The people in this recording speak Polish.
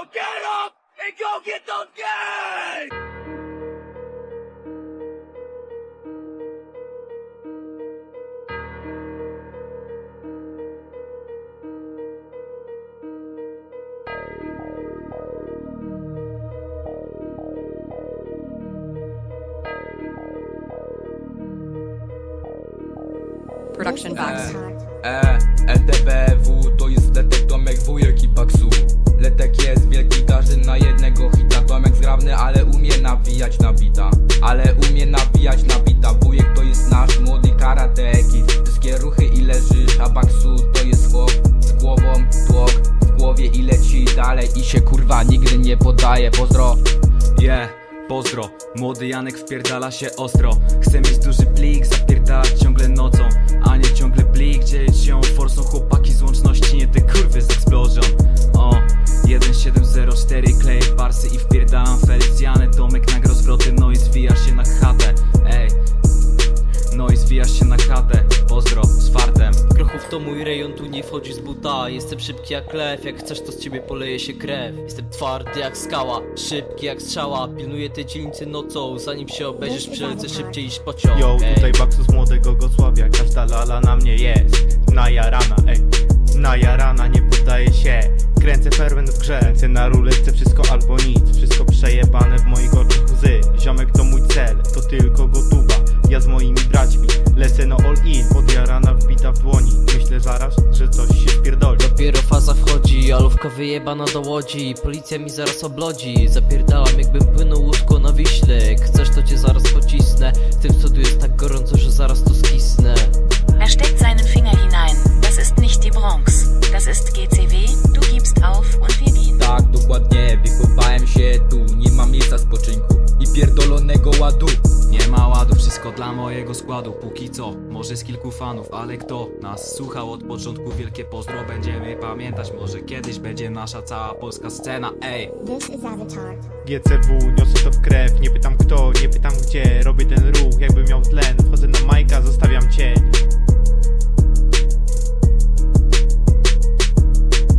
So get up and go get those gays! Production Box. E, LTBW to jest nawijać na bita Ale umie nawijać na bita Wujek to jest nasz młody karate kid Wszystkie ruchy i leżysz, a Baksu to jest chłop Z głową tłok w głowie i leci dalej I się kurwa nigdy nie poddaje, pozdro. Yeah, pozdro, młody Janek wpierdala się ostro. Chcę mieć duży plik, zapierdalać ciągle nocą A nie ciągle plik, dzielić się forsą Chłopaki z łączności, nie te O, 1704 kleję barsy i wpierdalam Felicjany Tomek nagrał zwroty, no i zwijasz się na chatę Ej, no i zwijasz się na chatę Pozdro, z fartem. Grochów to mój rejon, tu nie wchodzi z buta. Jestem szybki jak lew, jak chcesz to z ciebie poleje się krew. Jestem twardy jak skała, szybki jak strzała. Pilnuję tej dzielnicy nocą, zanim się obejrzysz Przelecę szybciej niż pociąg Yo, ej. tutaj Baksus młodego Gosławia Każda lala na mnie jest. Najarana, ej. Najarana, nie poddaje się grze Kręcę na ruletce wszystko albo nic. Wszystko przejebane w moich oczach łzy. Ziomek to mój cel, to tylko gotuwa Ja z moimi braćmi Lecę no all in. Podjarana wbita w dłoni. Myślę zaraz, że coś się spierdoli Dopiero faza wchodzi, alówka wyjebana do łodzi. Policja mi zaraz oblodzi. Zapierdalam jakbym płynął łódko na Wiśle. Chcesz to cię zaraz pocisnę. Tym co wszystko dla mojego składu. Póki co, może z kilku fanów Ale kto nas słuchał od początku Wielkie pozdro będziemy pamiętać. Może kiedyś będzie nasza cała polska scena. Ej, This is Avatar. GCW, niosę to w krew. Nie pytam kto, nie pytam gdzie